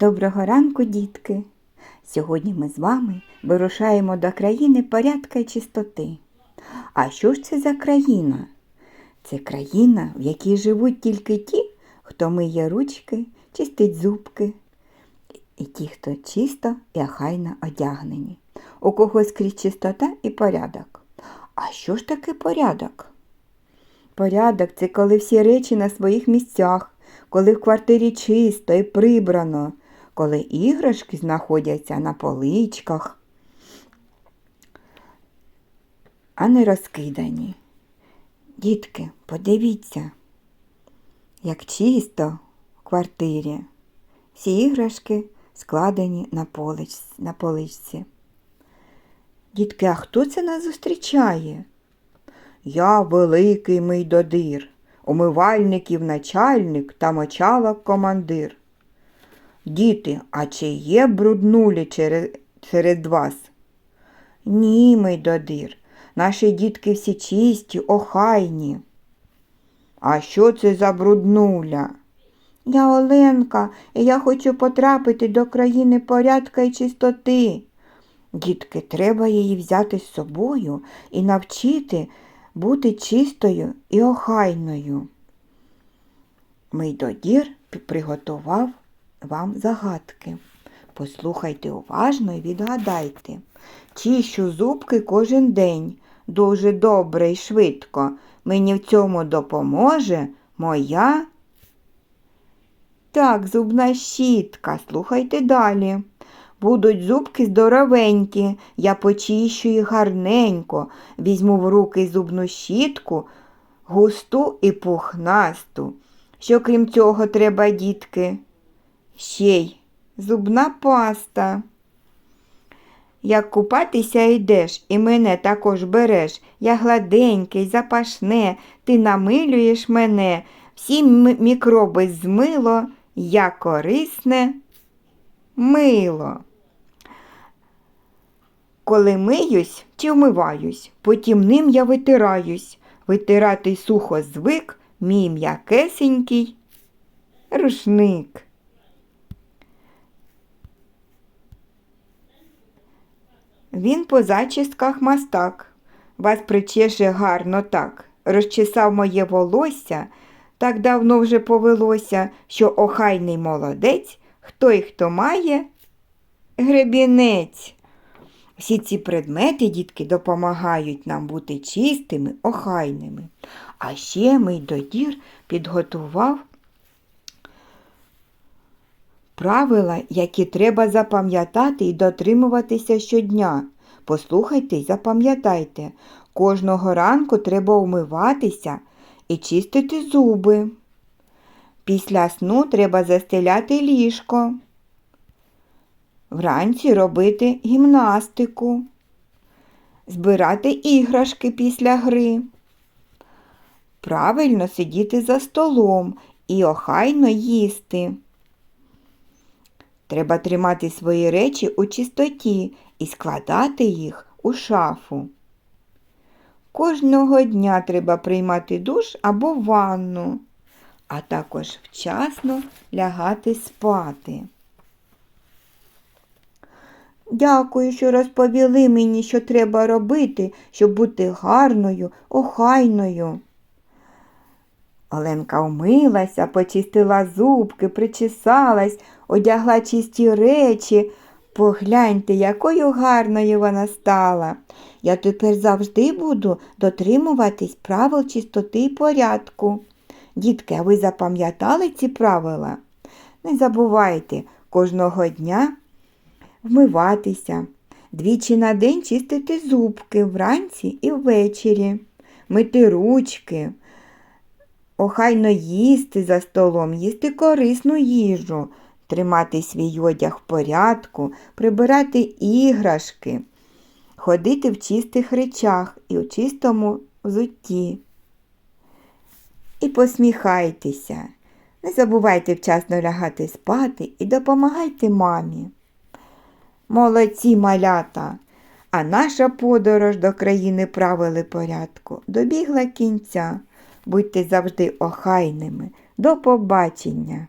Доброго ранку, дітки! Сьогодні ми з вами вирушаємо до країни порядка і чистоти. А що ж це за країна? Це країна, в якій живуть тільки ті, хто миє ручки, чистить зубки, і ті, хто чисто і охайно одягнені. У когось скрізь чистота і порядок. А що ж таке порядок? Порядок це коли всі речі на своїх місцях, коли в квартирі чисто і прибрано, коли іграшки знаходяться на поличках, а не розкидані. Дітки, подивіться, як чисто в квартирі. Всі іграшки складені на, полич, на поличці. Дітки, а хто це нас зустрічає? Я великий мий додир, умивальників начальник та мочалок командир. Діти, а чи є бруднулі чере- серед вас? Ні, мий додир, наші дітки всі чисті, охайні. А що це за бруднуля? Я Оленка, і я хочу потрапити до країни порядка і чистоти. Дітки, треба її взяти з собою і навчити бути чистою і охайною. Мийдодір п- приготував вам загадки. Послухайте уважно і відгадайте. Чищу зубки кожен день, дуже добре і швидко. Мені в цьому допоможе моя. Так, зубна щітка. Слухайте далі. Будуть зубки здоровенькі, я почищу їх гарненько, візьму в руки зубну щітку, густу і пухнасту. Що крім цього треба, дітки? Ще й зубна паста. Як купатися йдеш і мене також береш, я гладенький, запашне, ти намилюєш мене, всі мікроби змило, я корисне мило. Коли миюсь чи вмиваюсь, потім ним я витираюсь. Витирати сухо звик мій м'якесенький рушник. Він по зачістках мастак, вас причеше гарно так, розчесав моє волосся, так давно вже повелося, що охайний молодець, хто й хто має гребінець. Всі ці предмети, дітки, допомагають нам бути чистими, охайними. А ще мій додір підготував правила, які треба запам'ятати і дотримуватися щодня. Послухайте й запам'ятайте, кожного ранку треба умиватися і чистити зуби. Після сну треба застеляти ліжко. Вранці робити гімнастику, збирати іграшки після гри, правильно сидіти за столом і охайно їсти. Треба тримати свої речі у чистоті і складати їх у шафу. Кожного дня треба приймати душ або ванну, а також вчасно лягати спати. Дякую, що розповіли мені, що треба робити, щоб бути гарною, охайною. Оленка умилася, почистила зубки, причесалась, одягла чисті речі. Погляньте, якою гарною вона стала. Я тепер завжди буду дотримуватись правил чистоти і порядку. Дітки, а ви запам'ятали ці правила? Не забувайте кожного дня вмиватися, двічі на день чистити зубки вранці і ввечері, мити ручки, охайно їсти за столом, їсти корисну їжу, тримати свій одяг в порядку, прибирати іграшки, ходити в чистих речах і у чистому взутті. І посміхайтеся. Не забувайте вчасно лягати спати і допомагайте мамі. Молодці малята! А наша подорож до країни правил і порядку добігла кінця. Будьте завжди охайними. До побачення!